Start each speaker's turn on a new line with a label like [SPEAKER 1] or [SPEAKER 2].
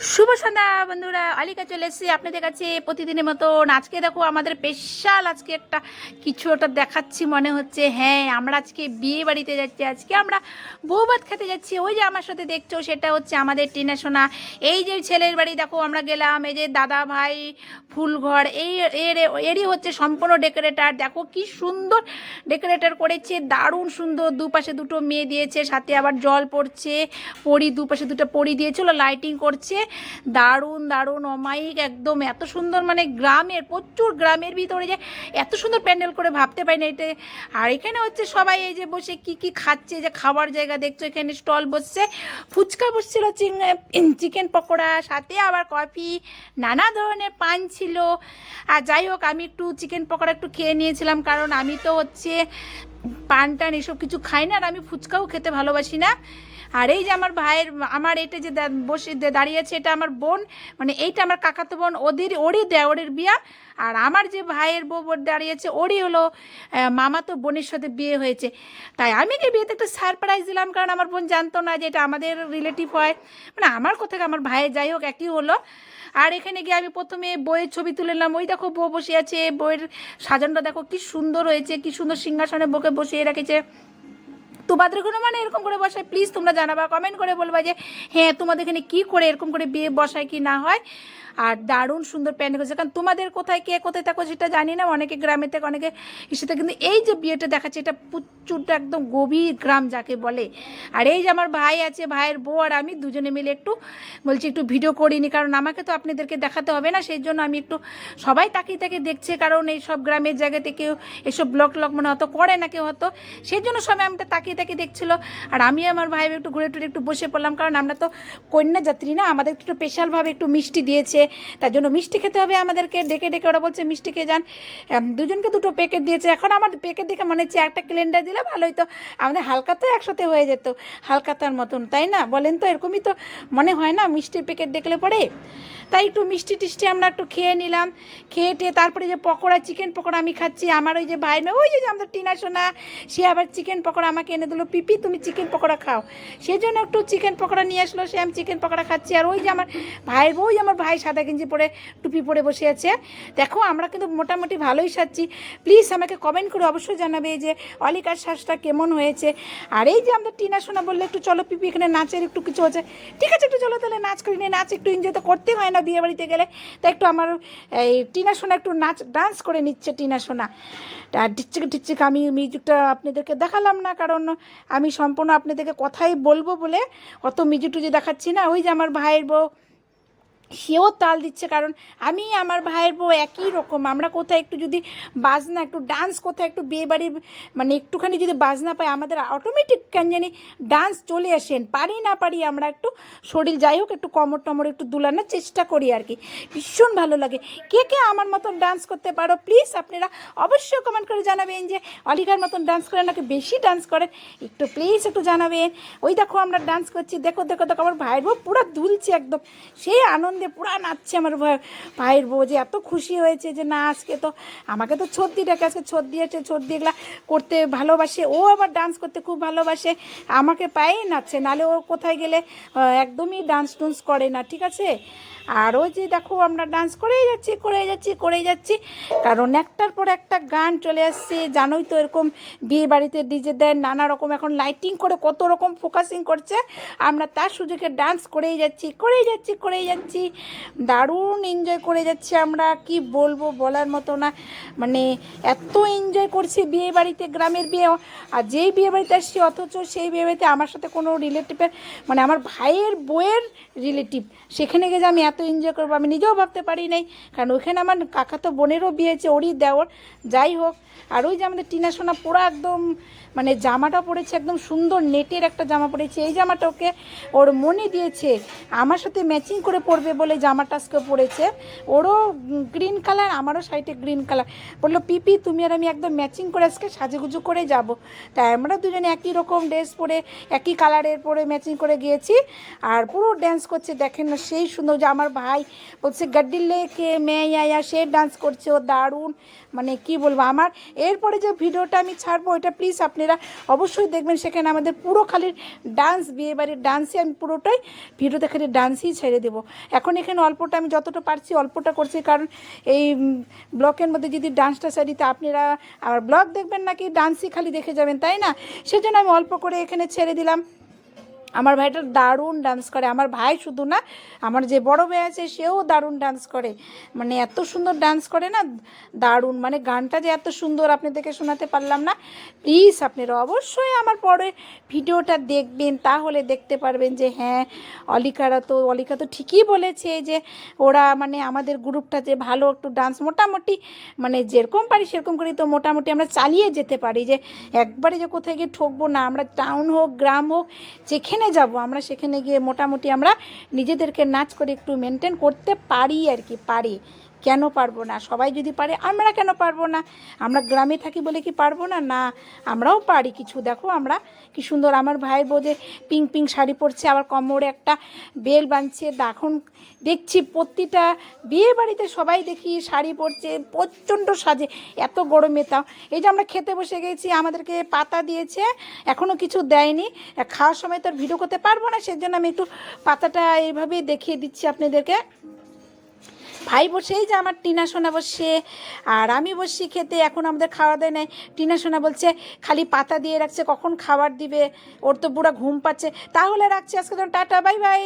[SPEAKER 1] শুভ সন্ধ্যা, বন্ধুরা। আলিকা চলে এসেছি আপনাদের কাছে প্রতিদিনের মতো। আজকে দেখো, আমাদের স্পেশাল আজকে একটা কিছু ওটা দেখাচ্ছি, মনে হচ্ছে। হ্যাঁ আমরা আজকে বিয়ে বাড়িতে যাচ্ছি। আজকে আমরা বৌভাত খেতে যাচ্ছি। ওই যে আমার সাথে দেখছ, সেটা হচ্ছে আমাদের টিনা সোনা। এই যে ছেলের বাড়ি, দেখো, আমরা গেলাম। এই যে দাদা ভাই, ফুলঘর, এই এর, এরই হচ্ছে সম্পূর্ণ ডেকোরেটার। দেখো, কি সুন্দর ডেকোরেটার করেছে। দারুণ সুন্দর। দুপাশে দুটো মেয়ে দিয়েছে, সাথে আবার জল পড়ছে। পরি, দুপাশে দুটো পরি দিয়েছিল লাইটিং করছে। দারুণ দারুণ, অমায়িক, একদম এত সুন্দর মানে গ্রামের, প্রচুর গ্রামের ভিতরে যে এত সুন্দর প্যান্ডেল করে ভাবতে পারি না এটা আর এখানে হচ্ছে সবাই এই যে বসে কি কি খাচ্ছে, যে খাবার জায়গা দেখছ, এখানে স্টল বসছে, ফুচকা বসছিল চিকেন পকোড়া, সাথে আবার কফি, নানা ধরনের পান ছিল। আর যাই হোক, আমি একটু চিকেন পকোড়া একটু খেয়ে নিয়েছিলাম, কারণ আমি তো হচ্ছে পান টান এসব কিছু খাই না, আর আমি ফুচকাও খেতে ভালোবাসি না। আর এই যে আমার ভাইয়ের, আমার এটা যে বসে দাঁড়িয়েছে, এটা আমার বোন মানে এইটা আমার কাকাতো বোন, ওদের, ওরই দেয় দেওরের বিয়া। আর আমার যে ভাইয়ের বউ দাঁড়িয়েছে, ওরই হলো মামা তো বোনের সাথে বিয়ে হয়েছে। তাই আমি যে বিয়েতে একটা সারপ্রাইজ দিলাম? কারণ আমার বোন জানতো না যে এটা আমাদের রিলেটিভ হয়। মানে আমার কোথায় আমার ভাইয়ের যাই হোক, একই হলো। আর এখানে গিয়ে আমি প্রথমে বইয়ের ছবি তুলে নিলাম। ওই দেখো বউ বসে আছে, বইয়ের সাজানটা দেখো কি সুন্দর হয়েছে, কি সুন্দর সিংহাসনে বউকে বসিয়ে রেখেছে। তোমাদের কোনো মানে এরকম করে বসায়? প্লিজ তোমরা জানাবা কমেন্ট করে বলবা যে হ্যাঁ তোমাদের এখানে কী করে এরকম করে বিয়ে বসায় কি না হয়? আর দারুণ সুন্দর প্যান্ডেল করেছে কারণ তোমাদের কোথায় কে কোথায় থাকো সেটা জানি না, অনেকে গ্রামে থেকে, অনেকে ইসেতে কিন্তু এই যে বিয়েটা দেখাচ্ছে, এটা প্রচুরটা একদম গভীর গ্রাম যাকে বলে। আর এই যে আমার ভাই আছে, ভাইয়ের বউ আর আমি দুজনে মিলে একটু বলছি, একটু ভিডিও করিনি, কারণ আমাকে তো আপনাদেরকে দেখাতে হবে না, সেই জন্য আমি একটু সবাই তাকিয়ে তাকিয়ে দেখছে, কারণ এই সব গ্রামের জায়গাতে কেউ এসব ব্লক ট্লগ মানে অত করে না কেউ হয়তো। সেই জন্য সবাই আমরা তাকিয়ে তাকিয়ে দেখছিল। আর আমি আমার ভাই একটু ঘুরে টুরে একটু বসে পড়লাম, কারণ আমরা তো কন্যা যাত্রী না, আমাদের একটু স্পেশালভাবে একটু মিষ্টি দিয়েছে তার জন্য মিষ্টি খেতে হবে আমাদেরকে। ডেকে ডেকে ওরা বলছে, মিষ্টি খেয়ে যান। দুজনকে দুটো প্যাকেট দিয়েছে। এখন আমার প্যাকেট দেখে মনে হচ্ছে একটা ক্যালেন্ডার দিলে ভালো হতো আমাদের হালকা তো একসাথে হয়ে যেত, হালকাতার মতন, তাই না? বলেন তো, এরকমই তো মনে হয় না মিষ্টির প্যাকেট দেখলে পরে? তাই একটু মিষ্টি টিষ্টি আমরা একটু খেয়ে নিলাম। খেয়ে টেয়ে তারপরে যে পকোড়া চিকেন পকোড়া আমি খাচ্ছি, আমার ওই যে ভাই মেয়ে, ওই যে আমাদের টিনা সোনা, সে আবার চিকেন পকোড়া আমাকে এনে দিল, পিপি, তুমি চিকেন পকোড়া খাও। সেই জন্য একটু চিকেন পকোড়া নিয়ে আসলো, সে আমি চিকেন পকোড়া খাচ্ছি। আর ওই যে আমার ভাইয়ের বউ আমার ভাই সাদা গেঞ্জি পরে, টুপি পরে বসে আছে। দেখো, আমরা কিন্তু মোটামুটি ভালোই সাজছি। প্লিজ আমাকে কমেন্ট করে অবশ্যই জানাবে যে, অলিকার শ্বাসটা কেমন হয়েছে। আর এই যে আমাদের টিনা সোনা বললে, একটু চলো পিপি, এখানে নাচের একটু কিছু হচ্ছে ঠিক আছে, একটু চলো তাহলে নাচ করি নিয়ে নাচ একটু এনজয় তো করতে হয় না বিয়ে বাড়িতে গেলে। তাই একটু আমার, এই টিনা সোনা একটু নাচ ডান্স করে নিচ্ছে টিনা সোনা। আর টিচ্চিক টিচ্চিক আমি মিউজিকটা আপনাদেরকে দেখালাম না, কারণ আমি সম্পূর্ণ আপনাদেরকে কথাই বলব বলে অত মিউজিক টুজি দেখাচ্ছি না। ওই যে আমার ভাইয়ের বউ সেও তাল দিচ্ছে, কারণ আমি, আমার ভাইয়ের বউ একই রকম। আমরা কোথায় একটু যদি বাজনা, একটু ডান্স কোথায় একটু বিয়ে বাড়ির মানে একটুখানি যদি বাজনা পাই, আমাদের অটোমেটিক কেন জানি ডান্স চলে আসেন পারি না পারি আমরা একটু শরীর, যাই হোক, একটু কমর টমর একটু দুলানোর চেষ্টা করি আর কি। ভীষণ ভালো লাগে। কে কে আমার মতন ডান্স করতে পারো? প্লিজ আপনারা অবশ্যই কমেন্ট করে জানাবেন যে, অলিকার মতন ডান্স করেন নাকি বেশি ডান্স করেন? একটু প্লিজ একটু জানাবেন। ওই দেখো আমরা ডান্স করছি। দেখো দেখো দেখো, আমার ভাইয়ের বউ পুরো দুলছে একদম। সেই আনন্দে পুরা নাচছে আমার ভাই- ভাইয়ের বউ, যে এত খুশি হয়েছে যে না, আজকে তো আমাকে তো ছর্দি ডাকে, আজকে ছর্দি আছে ছর্দি এগুলা করতে ভালোবাসে। ও আবার ডান্স করতে খুব ভালোবাসে। আমাকে পায়েই নাচছে নালে ও কোথায় গেলে একদমই ডান্স টুন্স করে না, ঠিক আছে? আর ওই যে দেখো আমরা ডান্স করেই যাচ্ছি করেই যাচ্ছি করেই যাচ্ছি। কারণ একটার পর একটা গান চলে আসছে। জানোই তো এরকম বিয়ে বাড়িতে ডিজে দেন নানা রকম এখন লাইটিং করে কত রকম ফোকাসিং করছে। আমরা তার সুযোগে ডান্স করেই যাচ্ছি করেই যাচ্ছি করেই যাচ্ছি। দারুণ এনজয় করে যাচ্ছি আমরা, কি বলব বলার মতো না। মানে এত এনজয় করছি বিয়ে বাড়িতে, গ্রামের বিয়ে। আর যেই বিয়ে বাড়িতে আসছি, অথচ সেই বিয়ে বাড়িতে আমার সাথে কোনো রিলেটিভের মানে আমার ভাইয়ের বউয়ের রিলেটিভ সেখানে গিয়ে আমি এত এনজয় করব, আমি নিজেও ভাবতে পারি নাই। কারণ ওইখানে আমার কাকা তো বোনেরও বিয়ে হয়েছে, ওরই দেওয়ার যাই হোক, আর ওই যে আমাদের টিনা সোনা পুরো একদম মানে জামাটা পরেছে একদম সুন্দর নেটের একটা জামা পরেছে। এই জামাটা ওকে ওর মনে দিয়েছে, আমার সাথে ম্যাচিং করে পরবে বলে জামাটা আজকে পরেছে। ওরও গ্রিন কালার আমারও সাইডে গ্রিন কালার বলল, পিপি, তুমি আর আমি একদম ম্যাচিং করে আজকে সাজুগুজু করে যাব। তাই আমরা দুজনে একই রকম ড্রেস পরে, একই কালারের পরে ম্যাচিং করে গিয়েছি। আর পুরো ড্যান্স করছে, দেখেন না, সেই সুন্দর যে আমার ভাই বলছে গাড্ডি লেকে মেয়ে আয়া, সে ডান্স করছে, ও দারুণ। মানে কি বলব আমার? এরপরে যে ভিডিওটা আমি ছাড়বো, ওইটা প্লিজ আপনারা অবশ্যই দেখবেন। সেখানে আমাদের পুরো খালি ডান্স বিয়ে বাড়ির ডান্সই আমি পুরোটাই ভিডিওতে খালি ডান্সই ছেড়ে দেবো। এখন এখানে অল্পটা আমি যতটা পারছি অল্পটা করছি, কারণ এই ব্লকের মধ্যে যদি ডান্সটা ছাড়ি তা আপনারা আমার ব্লগ দেখবেন নাকি? ডান্সই খালি দেখে যাবেন, তাই না? সেজন্য আমি অল্প করে এখানে ছেড়ে দিলাম। আমার ভাইটা দারুণ ডান্স করে। আমার ভাই শুধু না, আমার যে বড় ভাই আছে, সেও দারুণ ডান্স করে। মানে এত সুন্দর ডান্স করে না, দারুণ। মানে গানটা যে এত সুন্দর আপনাদেরকে শোনাতে পারলাম না। প্লিজ আপনারা অবশ্যই আমার পরে ভিডিওটা দেখবেন, তাহলে দেখতে পারবেন যে হ্যাঁ অলিকারা তো, অলিকা তো ঠিকই বলেছে যে ওরা মানে আমাদের গ্রুপটা যে ভালো একটু ডান্স মোটামুটি মানে যেরকম পারি সেরকম করি তো মোটামুটি আমরা চালিয়ে যেতে পারি। যে একবারে যে কোথায় গিয়ে ঠকবো না, আমরা টাউন হোক, গ্রাম হোক, যেখানে যাব, আমরা সেখানে গিয়ে মোটামুটি আমরা নিজেদেরকে নাচ করে একটু মেনটেন করতে পারি আর কি, পারি। কেন পারব না? সবাই যদি পারে, আমরা কেন পারব না? আমরা গ্রামে থাকি বলে কি পারব না? না, আমরাও পারি কিছু। দেখো আমরা কি সুন্দর। আমার ভাই বোধে পিঙ্ক পিঙ্ক শাড়ি পরছে, আবার কোমরে একটা বেল বাঁধছে। এখন দেখছি প্রতিটা বিয়ে বাড়িতে সবাই দেখি শাড়ি পরছে, প্রচণ্ড সাজে, এত গরমে তাও। এই যে আমরা খেতে বসে গেছি, আমাদেরকে পাতা দিয়েছে এখনও কিছু দেয়নি। খাওয়ার সময় তো ভিডিও করতে পারব না, সেজন্য আমি একটু পাতাটা এইভাবেই দেখিয়ে দিচ্ছি আপনাদেরকে। ভাই বসেই যে আমার টিনা সোনা বসে আর আমি বসছি খেতে, এখন আমাদের খাওয়া দাওয়া নেই। টিনা সোনা বলছে, খালি পাতা দিয়ে রাখছে, কখন খাবার দিবে? ওর তো পুরো ঘুম পাচ্ছে। তাহলে রাখছি আজকে তখন টাটা, বাই বাই।